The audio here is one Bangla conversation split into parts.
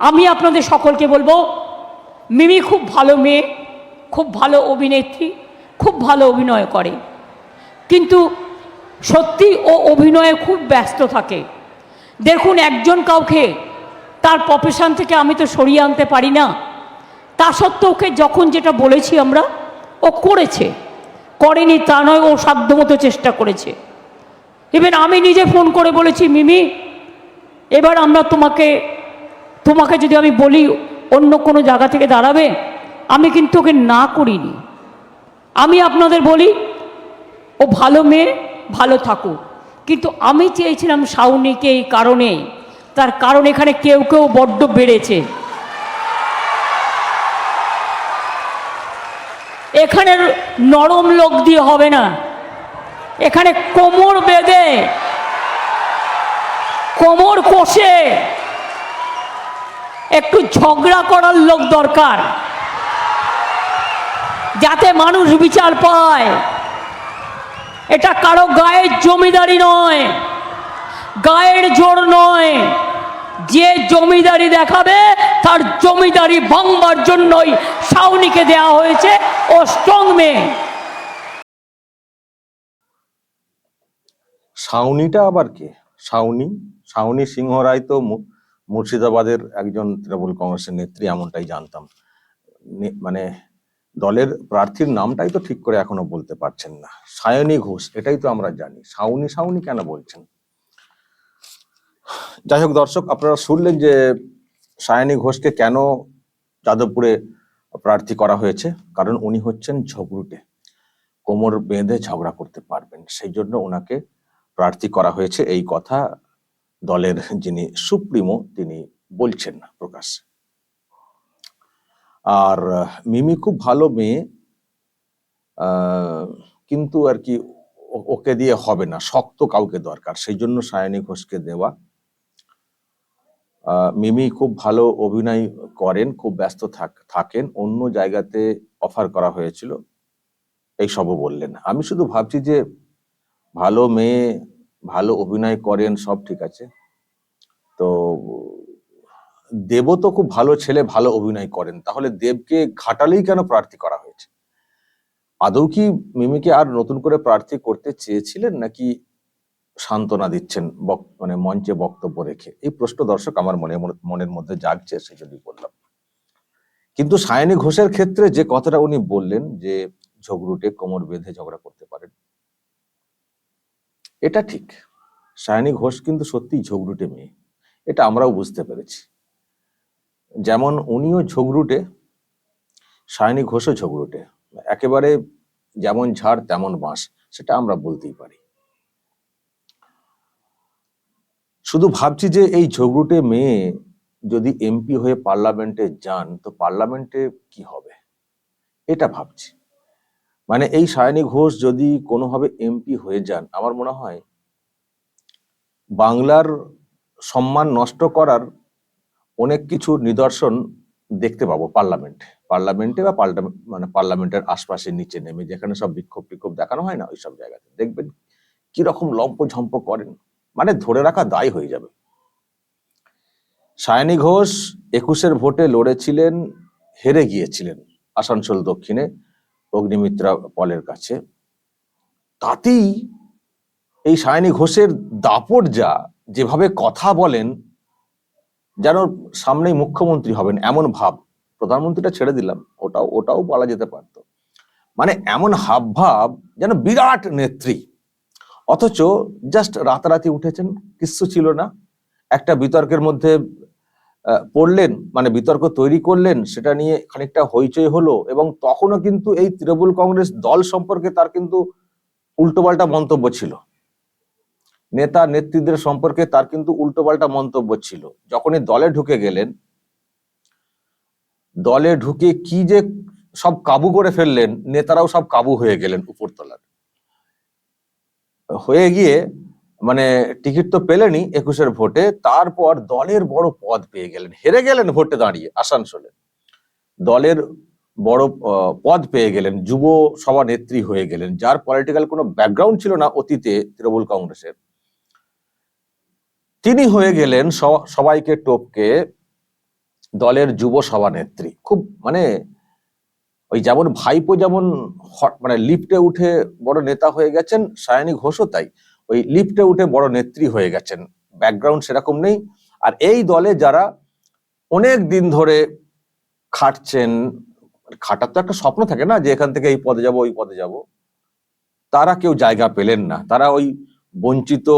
আমি আপনাদের সকলকে বলব, মিমি খুব ভালো মেয়ে, খুব ভালো অভিনেত্রী, খুব ভালো অভিনয় করে। কিন্তু সত্যি ও অভিনয়ে খুব ব্যস্ত থাকে। দেখুন, একজন কাউকে তার প্রফেশন থেকে আমি তো সরিয়ে আনতে পারি না। তা সত্ত্বেও ওকে যখন যেটা বলেছি আমরা, ও করেছে। করেনি তা নয়, ও সাধ্যমতো চেষ্টা করেছে। ইভেন আমি নিজে ফোন করে বলেছি, মিমি, এবার আমরা তোমাকে তোমাকে যদি আমি বলি অন্য কোনো জায়গা থেকে দাঁড়াবে, আমি কিন্তু ওকে না করিনি। আমি আপনাদের বলি, ও ভালো মেয়ে, ভালো থাকুক। কিন্তু আমি চেয়েছিলাম শাউনিকে এই কারণে। তার কারণ এখানে কেউ কেউ বড্ড বেড়েছে। এখানে নরম লোক দিয়ে হবে না। এখানে কোমর বেঁধে, কোমর কষে। একটু ঝগড়া করার লোক দরকার। যাতে মানুষ বিচার পায়। এটা কারও গায়ের জমিদারি নয়, গায়ের জোর নয়। যে জমিদারি দেখাবে, তার জমিদারি ভাঙবার জন্যই সাউনিকে দেওয়া হয়েছে ও স্ট্রং মেয়ে সাউনিটা আবার কে? সাউনি সাউনি সিংহ রায় তো মুর্শিদাবাদের একজন তৃণমূল কংগ্রেসের নেত্রী, এমনটাই জানতাম। মানে দলের প্রার্থীর নামটাই তো ঠিক করে এখনও বলতে পারছেন না। সায়নী ঘোষ, এটাই তো আমরা জানি। সাউনি সাউনি কেন বলছেন? যাই হোক দর্শক, আপনারা শুনলেন যে সায়নী ঘোষকে কেন যাদবপুরে প্রার্থী করা হয়েছে। কারণ উনি হচ্ছেন ঝগড়ুটে। কোমর বেঁধে ঝগড়া করতে পারবেন। সেই জন্য ওনাকে প্রার্থী করা হয়েছে। এই কথা দলের যিনি সুপ্রিমো, তিনি বলছেন প্রকাশ্যে আর, মিমি খুব ভালো মেয়ে কিন্তু আর কি ওকে দিয়ে হবে না, শক্ত কাউকে দরকার, সেই জন্য সায়নী ঘোষকে দেওয়া। মিমি খুব ভালো অভিনয় করেন, খুব ব্যস্ত থাক- থাকেন, অন্য জায়গাতে অফার করা হয়েছিল, এই সবও বললেন। আমি শুধু ভাবছি যে, ভালো মেয়ে ভালো অভিনয় করেন, সব ঠিক আছে। তো দেব তো খুব ভালো ছেলে, ভালো অভিনয় করেন। তাহলে দেবকে ঘাটালেই কেন প্রার্থী করা হয়েছে? আদৌ কি মিমিকে আর নতুন করে প্রার্থী করতে চেয়েছিলেন, নাকি সান্ত্বনা দিচ্ছেন মানে মঞ্চে বক্তব্য রেখে? এই প্রশ্ন দর্শক আমার মনে, মনের মধ্যে জাগছে, সেই জন্যই বললাম। কিন্তু সায়নী ঘোষের ক্ষেত্রে যে কথাটা উনি বললেন, যে ঝগড়ুটে কোমর বেঁধে ঝগড়া করতে পারেন এটা ঠিক। সায়নী ঘোষ কিন্তু সত্যি ঝগড়ুটে মেয়ে। এটা আমরাও বুঝতে পেরেছি। যেমন উনিও ঝগড়ুটে, সায়নী ঘোষও ঝগড়ুটে। একেবারে যেমন ঝাড়, তেমন বাঁশ, সেটা আমরা বলতেই পারি। শুধু ভাবছি যে এই ঝগড়ুটে মেয়ে যদি এমপি হয়ে পার্লামেন্টে যান, তো পার্লামেন্টে কি হবে? এটা ভাবছি। মানে এই সায়নী ঘোষ যদি কোনোভাবে এমপি হয়ে যান, আমার মনে হয় বাংলার সম্মান নষ্ট করার অনেক কিছু নিদর্শন দেখতে পাবো পার্লামেন্টে। পার্লামেন্টে বা মানে পার্লামেন্টের আশপাশে নিচে নেমে, যেখানে সব বিক্ষোভ টিক্ষোভ দেখানো হয় না, ওই সব জায়গাতে। দেখবেন কীরকম লম্প ঝম্প করেন মানে ধরে রাখা দায় হয়ে যাবে। সায়নী ঘোষ একুশের ভোটে লড়েছিলেন, হেরে গিয়েছিলেন আসানসোল দক্ষিণে। অগ্নিমিত্রা পলের কাছে। তাতেই এই সায়নী ঘোষের দাপট যা, যেভাবে কথা বলেন, যেন সামনেই মুখ্যমন্ত্রী হবেন, এমন ভাব। প্রধানমন্ত্রীটা ছেড়ে দিলাম, ওটাও ওটাও বলা যেতে পারত। মানে এমন হাব ভাব যেন বিরাট নেত্রী। অথচ জাস্ট রাতারাতি উঠেছেন, কিচ্ছু ছিল না। একটা বিতর্কের মধ্যে পড়লেন মানে বিতর্ক তৈরি করলেন, সেটা নিয়ে খানিকটা হইচই হলো এবং তখনও কিন্তু এই তৃণমূল কংগ্রেস দল সম্পর্কে তার কিন্তু উল্টোপাল্টা মন্তব্য ছিল। নেতা নেত্রীদের সম্পর্কে তার কিন্তু উল্টোপাল্টা মন্তব্য ছিল। যখনই দলে ঢুকে গেলেন, দলে ঢুকে কি যে সব কাবু করে ফেললেন, নেতারাও সব কাবু হয়ে গেলেন উপরতলার। হয়ে গিয়ে মানে টিকিট তো পেলেনই একুশের ভোটে, তারপর দলের বড় পদ পেয়ে গেলেন। হেরে গেলেন ভোটে দাঁড়িয়ে আসানসোলে। দলের বড় পদ পেয়ে গেলেন, যুব সভানেত্রী হয়ে গেলেন, যার পলিটিক্যাল কোনো ব্যাকগ্রাউন্ড ছিল না অতীতে তৃণমূল কংগ্রেসের। তিনি হয়ে গেলেন সবাইকে টপকে দলের যুব সভানেত্রী খুব মানে ওই যেমন ভাইপো যেমন মানে লিফটে উঠে বড় নেতা হয়ে গেছেন, সায়নী ঘোষও তাই। ওই লিফটে উঠে বড় নেত্রী হয়ে গেছেন। ব্যাকগ্রাউন্ড সেরকম নেই। আর এই দলে যারা অনেক দিন ধরে খাটছেন, খাটার তো একটা স্বপ্ন থাকে না যে এখান থেকে এই পদে যাব, ওই পদে যাব। তারা কেউ জায়গা পেলেন না। তারা ওই বঞ্চিত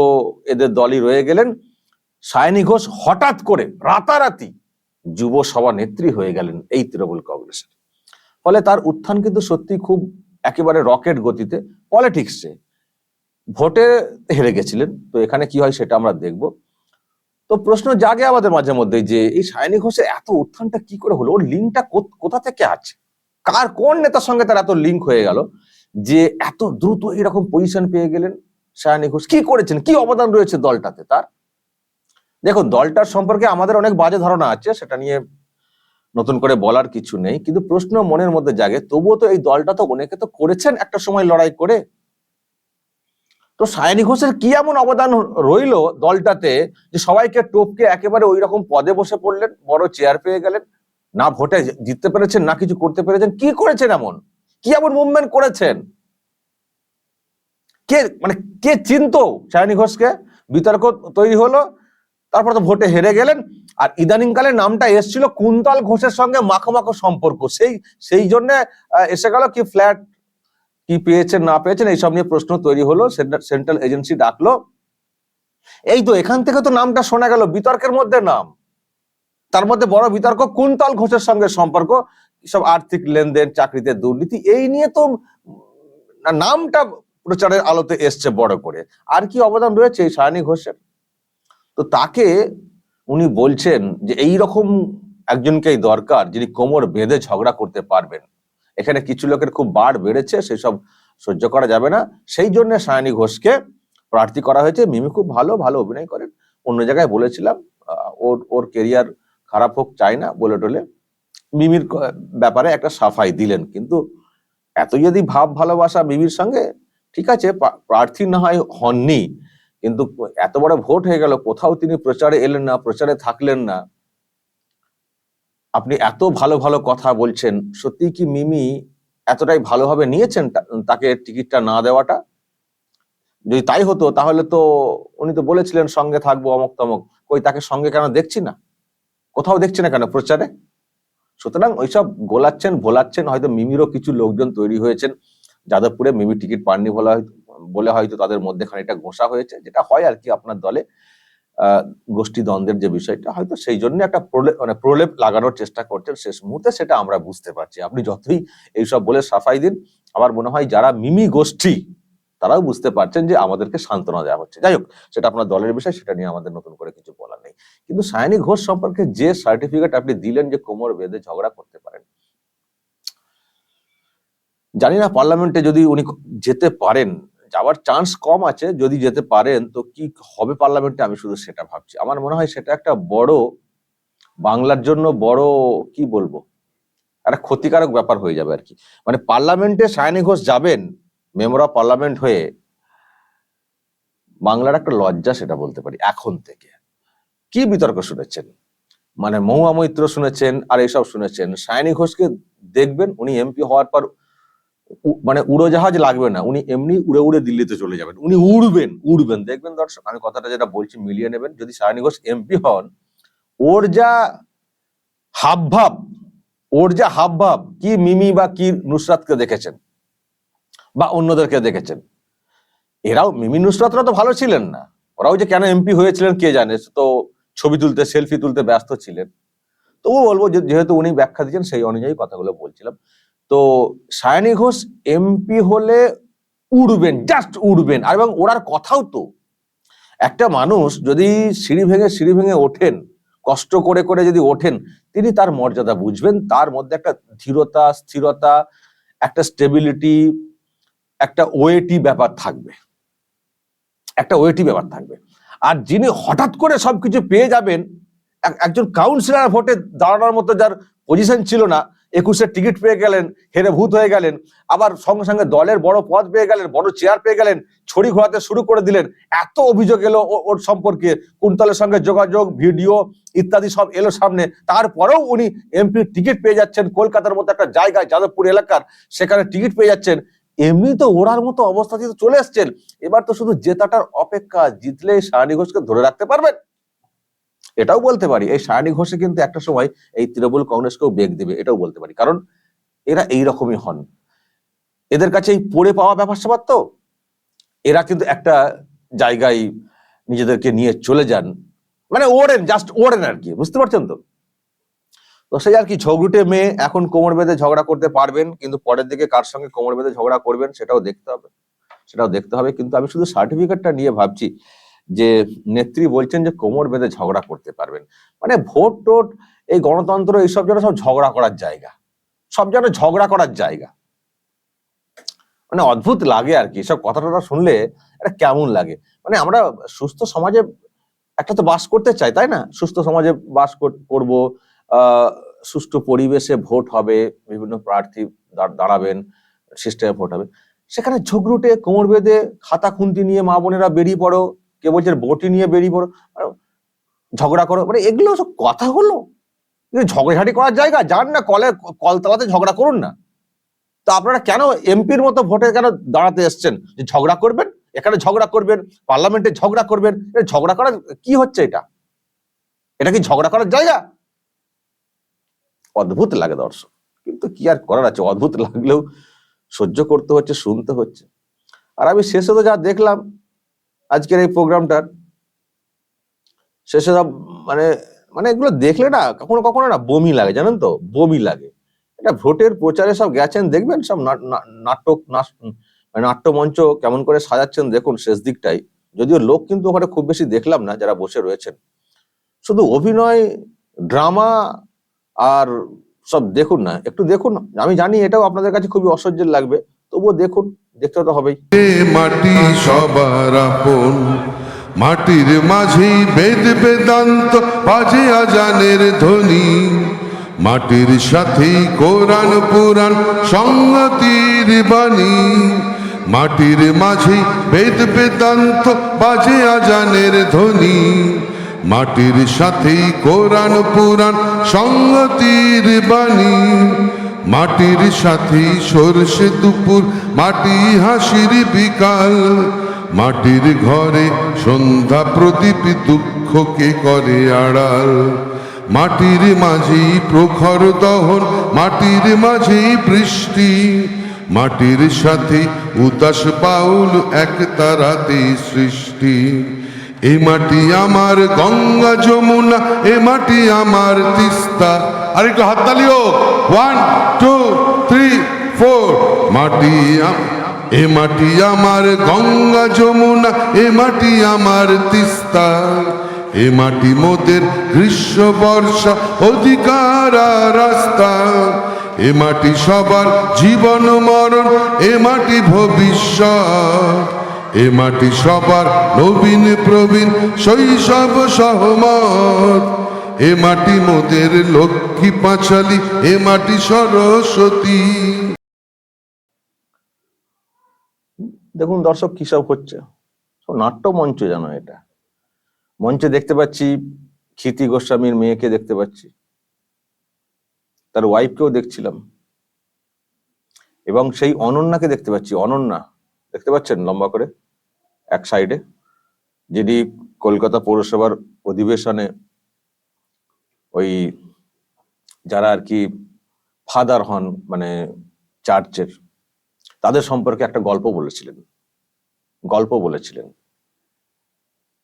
এদের দলই রয়ে গেলেন। সায়নী ঘোষ হঠাৎ করে রাতারাতি যুব সভা নেত্রী হয়ে গেলেন এই তৃণমূল কংগ্রেসের। ফলে তার উত্থান কিন্তু সত্যি খুব একেবারে রকেট গতিতে, পলিটিক্সে ভোটে হেরে গেছিলেন। তো এখানে কি হয় সেটা আমরা দেখব। তো প্রশ্ন জাগে আমাদের মাঝে মধ্যে যে, এই সায়নী ঘোষের এত উত্থানটা কি করে হলো? ওর লিঙ্কটা কোথা থেকে আছে? কার, কোন নেতার সঙ্গে তার এত লিঙ্ক হয়ে গেল? যে এত দ্রুত এরকম পজিশন পেয়ে গেলেন সায়নী ঘোষ। কি করেছেন? কি অবদান রয়েছে দলটাতে তার? দেখুন, দলটার সম্পর্কে আমাদের অনেক বাজে ধারণা আছে, সেটা নিয়ে নতুন করে বলার কিছু নেই। কিন্তু প্রশ্ন মনের মধ্যে জাগে, তবুও তো এই দলটা তো অনেকে তো করেছেন একটা সময় লড়াই করে। তো সায়নী ঘোষের কি এমন অবদান রইল দলটাতে যে সবাইকে টোপকে একেবারে ওই রকম পদে বসে পড়লেন, বড় চেয়ার পেয়ে গেলেন, না ভোটে জিততে পেরেছেন, না কিছু করতে পেরেছেন, কি করেছেন এমন? কি এমন মুভমেন্ট করেছেন? কে মানে কে চিনত সায়নী ঘোষকে? বিতর্ক তৈরি হলো, তারপর তো ভোটে হেরে গেলেন, আর ইদানিংকালে নামটা এসছিল কুন্তল ঘোষের সঙ্গে মাখো মাখো সম্পর্ক, সেই সেই জন্য এসে গেল কি ফ্ল্যাট কি পেয়েছেন, না পেয়েছেন, এইসব নিয়ে প্রশ্ন তৈরি হলো সেন্ট্রাল এজেন্সি ডাকলো। এই তো এখান থেকে তো নামটা শোনা গেল, বিতর্কের মধ্যে নাম। তার মধ্যে বড় বিতর্ক, কুন্তল ঘোষের সঙ্গে সম্পর্ক, সব আর্থিক লেনদেন, চাকরিতে দুর্নীতি, এই নিয়ে তো নামটা প্রচারের আলোতে এসছে বড় করে। আর কি অবদান রয়েছে এই সায়নী ঘোষের? তো তাকে উনি বলছেন যে এই রকম একজনকেই দরকার যিনি কোমর বেঁধে ঝগড়া করতে পারবেন। এখানে কিছু লোকের খুব বাড় বেড়েছে, সেসব সহ্য করা যাবে না। সেই জন্য সায়নী ঘোষকে প্রার্থী করা হয়েছে। মিমি খুব ভালো ভালো অভিনয় করেন। অন্য জায়গায় বলেছিলাম ওর ওর কেরিয়ার খারাপ হোক, চাই না, বলে টলে। মিমির ব্যাপারে একটা সাফাই দিলেন। কিন্তু এত যদি ভাব ভালোবাসা মিমির সঙ্গে, ঠিক আছে প্রার্থী না হয় হননি, কিন্তু এত বড় ভোট হয়ে গেল, কোথাও তিনি প্রচারে এলেন না, প্রচারে থাকলেন না। আপনি এত ভালো ভালো কথা বলছেন সত্যি কি মিমি এতটাই ভালোভাবে নিয়েছেন তাকে টিকিটটা না দেওয়াটা? যদি তাই হতো, তাহলে তো উনি তো বলেছিলেন সঙ্গে থাকব অমক তমক। কই, তাকে সঙ্গে কেন দেখছি না? কোথাও দেখছি না কেন প্রচারে? সুতরাং ওইসব গোলাচ্ছেন, ভোলাচ্ছেন, হয়তো মিমিরও কিছু লোকজন তৈরি হয়েছেন। যাদবপুরে মিমি টিকিট পাননি বলে হয়তো বলে হয়তো তাদের মধ্যে খানিকটা ঘোষা হয়েছে, যেটা হয় আর কি আপনার দলে। গোষ্ঠী দ্বন্দ্বের যে বিষয়টা, হয়তো সেই জন্য একটা প্রলেপ মানে প্রলেপ লাগানোর চেষ্টা করছেন শেষ মুহূর্তে, সেটা আমরা বুঝতে পারছি। আপনি যতই এইসব বলে সাফাই দিন, আমার মনে হয় যারা মিমি গোষ্ঠী, তারাও বুঝতে পারছেন যে আমাদেরকে সান্ত্বনা দেওয়া হচ্ছে। যাই হোক, সেটা আপনার দলের বিষয়, সেটা নিয়ে আমাদের নতুন করে কিছু বলার নেই। কিন্তু সায়নী ঘোষ সম্পর্কে যে সার্টিফিকেট আপনি দিলেন যে কোমর বেঁধে ঝগড়া করতে পারেন, জানি না, পার্লামেন্টে যদি উনি যেতে পারেন যাওয়ার চান্স কম আছে যদি যেতে পারেন, তো কি হবে পার্লামেন্টে আমি শুধু সেটা ভাবছি। আমার মনে হয় সেটা একটা বড় বাংলার জন্য বড়, কি বলব? একটা ক্ষতিকারক ব্যাপার হয়ে যাবে আর কি মানে পার্লামেন্টে সায়নী ঘোষ যাবেন মেম্বার অফ পার্লামেন্ট হয়ে, বাংলার একটা লজ্জা সেটা বলতে পারি, এখন থেকে। কি বিতর্ক শুনেছেন? মানে মহুয়া মৈত্র শুনেছেন, আর এসব শুনেছেন। সায়নী ঘোষকে দেখবেন, উনি এমপি হওয়ার পর মানে উড়োজাহাজ লাগবে না। উনি এমনি উড়ে উড়ে দিল্লিতে চলে যাবেন। উনি উড়বেন উড়বেন। দেখবেন দর্শক, আমি কথাটা যেটা বলছি মিলিয়ে নেবেন, যদি সায়নী ঘোষ এমপি হন, ওর যা হাবভাব, ওর যা হাবভাব, কি মিমি বা কি নুসরাতকে দেখেছেন বা অন্যদেরকে দেখেছেন, এরাও মিমি নুসরাতরা তো ভালো ছিলেন না। ওরাও যে কেন এমপি হয়েছিলেন কে জানে? তো ছবি তুলতে, সেলফি তুলতে ব্যস্ত ছিলেন। তবুও বলব যেহেতু উনি ব্যাখ্যা দিচ্ছেন সেই অনুযায়ী কথাগুলো বলছিলাম। তো সায়নী ঘোষ এমপি হলে উড়বেন জাস্ট উড়বেন। আর এবং ওড়ার কথাও তো, একটা মানুষ যদি সিঁড়ি ভেঙে সিঁড়ি ভেঙে ওঠেন, কষ্ট করে করে যদি ওঠেন, তিনি তার মর্যাদা বুঝবেন, তার মধ্যে একটা ধীরতা, স্থিরতা, একটা স্টেবিলিটি একটা ওয়েটি ব্যাপার থাকবে। একটা ওয়েটি ব্যাপার থাকবে। আর যিনি হঠাৎ করে সবকিছু পেয়ে যাবেন, এক- একজন কাউন্সিলর ভোটে দাঁড়ানোর মতো যার পজিশন ছিল না একুশের টিকিট পেয়ে গেলেন হেরে ভূত হয়ে গেলেন, আবার সঙ্গে সঙ্গে দলের বড় পদ পেয়ে গেলেন, বড় চেয়ার পেয়ে গেলেন, ছড়ি ঘোরাতে শুরু করে দিলেন। এত অভিযোগ এলো ওর সম্পর্কে, কুন্তলের সঙ্গে যোগাযোগ, ভিডিও ইত্যাদি সব এলো সামনে। তারপরেও উনি এমপির টিকিট পেয়ে যাচ্ছেন কলকাতার মতো একটা জায়গায়, যাদবপুর এলাকার, সেখানে টিকিট পেয়ে যাচ্ছেন। এমনি তো ওড়ার মতো অবস্থা চলে এসছেন। এবার তো শুধু জেতাটার অপেক্ষা, জিতলে সায়নী ঘোষকে ধরে রাখতে পারবেন। এটাও বলতে পারি, এই সায়নী ঘোষে কিন্তু একটা সময় এই তৃণমূল কংগ্রেসকেও বেগ দেবে, এটাও বলতে পারি। কারণ এরা এইরকমই হন। এদের কাছে এই পড়ে পাওয়া ব্যাপার স্যাপার তো। এরা কিন্তু একটা জায়গায় নিজেদেরকে নিয়ে চলে যান। মানে ওড়েন জাস্ট ওড়েন আর কি, বুঝতে পারছেন তো? তো সেই আর কি, ঝগড়ুটে মেয়ে এখন কোমর বেঁধে ঝগড়া করতে পারবেন, কিন্তু পরের দিকে কার সঙ্গে কোমর বেঁধে ঝগড়া করবেন সেটাও দেখতে হবে। সেটাও দেখতে হবে, কিন্তু আমি শুধু সার্টিফিকেটটা নিয়ে ভাবছি যে নেত্রী বলছেন যে কোমর বেঁধে ঝগড়া করতে পারবেন। মানে ভোট টোট, এই গণতন্ত্র, এইসব যেন সব ঝগড়া করার জায়গা। সব যেন ঝগড়া করার জায়গা। মানে অদ্ভুত লাগে আর কি সব কথা টথা শুনলে এটা কেমন লাগে? মানে আমরা সুস্থ সমাজে একটা তো বাস করতে চাই, তাই না? সুস্থ সমাজে বাস কর- করব সুষ্ঠু পরিবেশে ভোট হবে, বিভিন্ন প্রার্থী দাঁড়- দাঁড়াবেন, সিস্টেমে ভোট হবে। সেখানে ঝগড়ুটে, কোমর বেঁধে, খাতা খুন্তি নিয়ে মা বোনেরা বেরিয়ে পড়ো কে বলছে বটি নিয়ে বেরিয়ে পড়ো। ঝগড়া করো। মানে এগুলো সব কথা হলো। ঝগড়াঝাটি করার জায়গা? যান না, কলে কলতলাতে ঝগড়া করুন না। তো আপনারা কেন এমপির মতো ভোটে কেন দাঁড়াতে এসছেন? যে ঝগড়া করবেন? এখানে ঝগড়া করবেন, পার্লামেন্টে ঝগড়া করবেন। ঝগড়া করার কি হচ্ছে এটা? এটা কি ঝগড়া করার জায়গা? অদ্ভুত লাগে দর্শক। কিন্তু কি আর করার আছে? অদ্ভুত লাগলেও সহ্য করতে হচ্ছে, শুনতে হচ্ছে। আর আমি শেষে তো যা দেখলাম আজকের এই প্রোগ্রামটার শেষে মানে মানে এগুলো দেখলে না কখনো কখনো না বমি লাগে, জানেন তো? বমি লাগে। এটা ভোটের প্রচারে সব গেছেন, দেখবেন সব নাটক মানে নাট্যমঞ্চ কেমন করে সাজাচ্ছেন, দেখুন শেষ দিকটাই। যদিও লোক কিন্তু ওখানে খুব বেশি দেখলাম না, যারা বসে রয়েছেন। শুধু অভিনয়, ড্রামা আর সব দেখুন না, একটু দেখুন। আমি জানি এটাও আপনাদের কাছে খুবই অসহ্যের লাগবে, তবুও দেখুন। দেখতে তো হবেই। মাটি সবার আপন, মাটির মাঝে বেদ বেদান্ত বাজে আজানের ধ্বনি। মাটির সাথে কোরআন পুরাণ সংগতির বাণী। মাটির মাঝে বেদ বেদান্ত বাজে আজানের ধ্বনি। মাটির সাথে কোরআন পুরাণ সংগতির বাণী। মাটির সাথে সরষে দুপুর, মাটি হাসির বিকাল। মাটির ঘরে সন্ধ্যা প্রদীপ দুঃখকে করে আড়াল? মাটির মাঝেই প্রখর দহন, মাটির মাঝেই বৃষ্টি। মাটির সাথে উদাস বাউল এক তারাতে সৃষ্টি। এ মাটি আমার গঙ্গা যমুনা, এ মাটি আমার তিস্তা। আর একটু হাততালি হোক। ওয়ান টু থ্রি ফোর মাটি এ মাটি আমার গঙ্গা যমুনা, এ মাটি আমার তিস্তা। এ মাটি মোদের গ্রীষ্ম বর্ষা অধিকার রাস্তা। এ মাটি সবার জীবন মরণ, এ মাটি ভবিষ্যৎ। এ মাটি সবার নবীন প্রবীণ, শৈশব সহমত। এ মাটি মোদের লক্ষ্মী পাঁচালি, এ মাটি সরস্বতী। দেখুন দর্শক, কি সব হচ্ছে? সব নাট্যমঞ্চ জানো এটা। মঞ্চে দেখতে পাচ্ছি ক্ষিতি গোস্বামীর মেয়েকে দেখতে পাচ্ছি। তার ওয়াইফকেও দেখছিলাম। এবং সেই অনন্যাকে দেখতে পাচ্ছি, অনন্যা। দেখতে পাচ্ছেন লম্বা করে? এক সাইডে যিনি কলকাতা পৌরসভার অধিবেশনে ওই যারা আর কি ফাদার হন মানে চার্চের তাদের সম্পর্কে একটা গল্প বলেছিলেন। গল্প বলেছিলেন।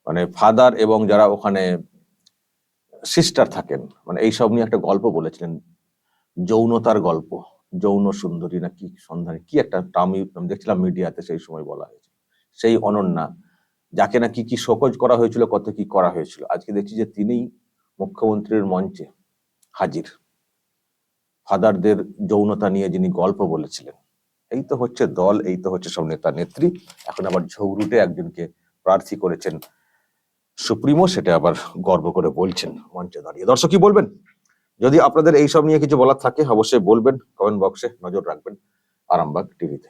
মানে ফাদার এবং যারা ওখানে সিস্টার থাকেন মানে এইসব নিয়ে একটা গল্প বলেছিলেন। যৌনতার গল্প, যৌন সুন্দরী না কি সন্ধানী, কি একটা আমি দেখছিলাম মিডিয়াতে সেই সময় বলা হয়েছে। সেই অনন্যা, যাকে না কি কি শোকজ করা হয়েছিল, কত কি করা হয়েছিল। আজকে দেখছি যে তিনিই মুখ্যমন্ত্রীর মঞ্চে হাজির। ফাদারদের যৌনতা নিয়ে যিনি গল্প বলেছিলেন, এই তো হচ্ছে দল, এই তো হচ্ছে সব নেতা নেত্রী। এখন আবার ঝৌরুটে একজনকে প্রার্থী করেছেন সুপ্রিমো, সেটা আবার গর্ব করে বলছেন মঞ্চে দাঁড়িয়ে। দর্শক কি বলবেন? যদি আপনাদের এইসব নিয়ে কিছু বলার থাকে, অবশ্যই বলবেন। কমেন্ট বক্সে নজর রাখবেন। আরামবাগ টিভিতে